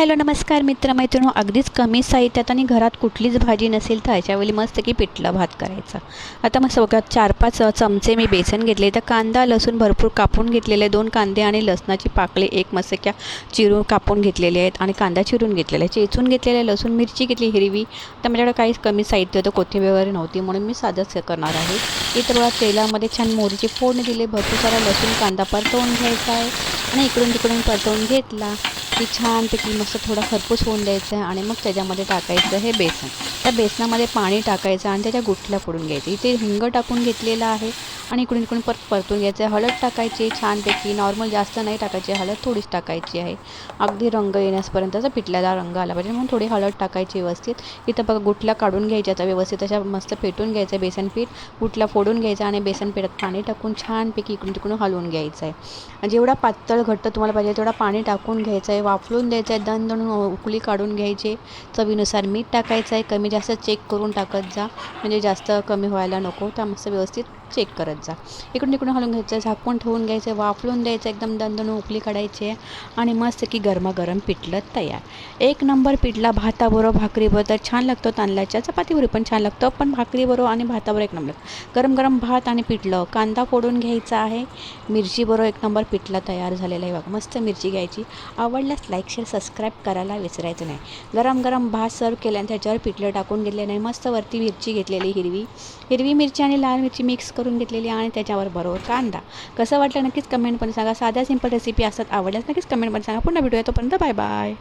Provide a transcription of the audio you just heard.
Hello नमस्कार मित्रमैत्रिणी अगदीच कमी साहित्यात आणि घरात कुठलीच भाजी नसेल तर ह्याच्यावेळी मस्त की पिठलं भात करायचा. आता मग सगळ्यात चार पाच चमचे मी बेसन घेतले तर कांदा लसूण भरपूर कापून घेतलेले दोन कांदे आणि लसणाची पाकळी एक मस्तक्या चिरून कापून घेतलेले आहेत आणि कांदा चिरून घेतलेला आहे. चेचून घेतलेले लसूण मिरची घेतली हिरवी. तर माझ्याकडे काहीच कमी साहित्य होतं कोथिंबीर वगैरे नव्हती म्हणून मी साधंच करणार आहे. इतर बघा तेलामध्ये छान मोरीचे फोडणी दिली भरपूर सारा लसूण कांदा परतवून घ्यायचा आहे. आणि इकडून तिकडून परतवून घेतला. की छानपैकी मस्त थोडा खरपूस होऊन द्यायचं आहे आणि मग त्याच्यामध्ये टाकायचं हे बेसन. त्या बेसनामध्ये पाणी टाकायचं आणि त्याच्या गुठल्या फोडून घ्यायची. इथे हिंग टाकून घेतलेलं आहे आणि इकडून इकडून परत परतून घ्यायचं आहे. हळद टाकायची छानपैकी. नॉर्मल जास्त नाही टाकायची. हळद थोडीच टाकायची आहे. अगदी रंग येण्यासपर्यंतचा पिठल्याला रंग आला पाहिजे. म्हणून थोडी हळद टाकायची व्यवस्थित. इथं बघा गुठल्या काढून घ्यायच्या आता व्यवस्थित. अशा मस्त फेटून घ्यायचं बेसन पीठ. गुठला फोडून घ्यायचा आणि बेसन पिठात पाणी टाकून छानपैकी इकडून तिकडून हलवून घ्यायचं आहे. जेवढा पातळ घट्ट तुम्हाला पाहिजे तेवढा पाणी टाकून घ्यायचं आहे. वाफलून द्यायचं आहे. दण दणून उकळी काढून घ्यायची. चवीनुसार मीठ टाकायचं आहे. कमी जास्त चेक करून टाकत जा. म्हणजे जास्त कमी व्हायला नको. त्या मस्त व्यवस्थित चेक करत जा. इकडून तिकडून हलवून घ्यायचं झाकून ठेवून घ्यायचं वाफळून वाफलून द्यायचं एकदम दणदण उकळी काढायची आहे आणि मस्त की गरमागरम पिठलं तयार. एक नंबर पिठला भाताबरोबर भाकरीबरोबर तर छान लागतो तांदळाच्या चपातीबरोबर पण छान लागतं पण भाकरीबरोबर आणि भाताबरोबर एक नंबर. गरम गरम भात आणि पिठलं कांदा फोडून घ्यायचा आहे मिरचीबरोबर एक नंबर पिठला तयार झालेला आहे बघा मस्त मिरची घ्यायची. आवडल्यास लाईक शेअर सबस्क्राईब करायला विसरायचं नाही. गरम गरम भात सर्व केल्याने त्याच्यावर पिठलं टाकून घेतले नाही मस्त वरती मिरची घेतलेली हिरवी हिरवी मिरची आणि लाल मिरची मिक्स करून घेतलेली आणि त्याच्यावर बरोबर कांदा. कसं वाटलं नक्कीच कमेंटमध्ये सांगा. साध्या सिंपल रेसिपी असतात आवडल्यास नक्कीच कमेंटमध्ये सांगा. पुन्हा भेटूया. तोपर्यंत बाय बाय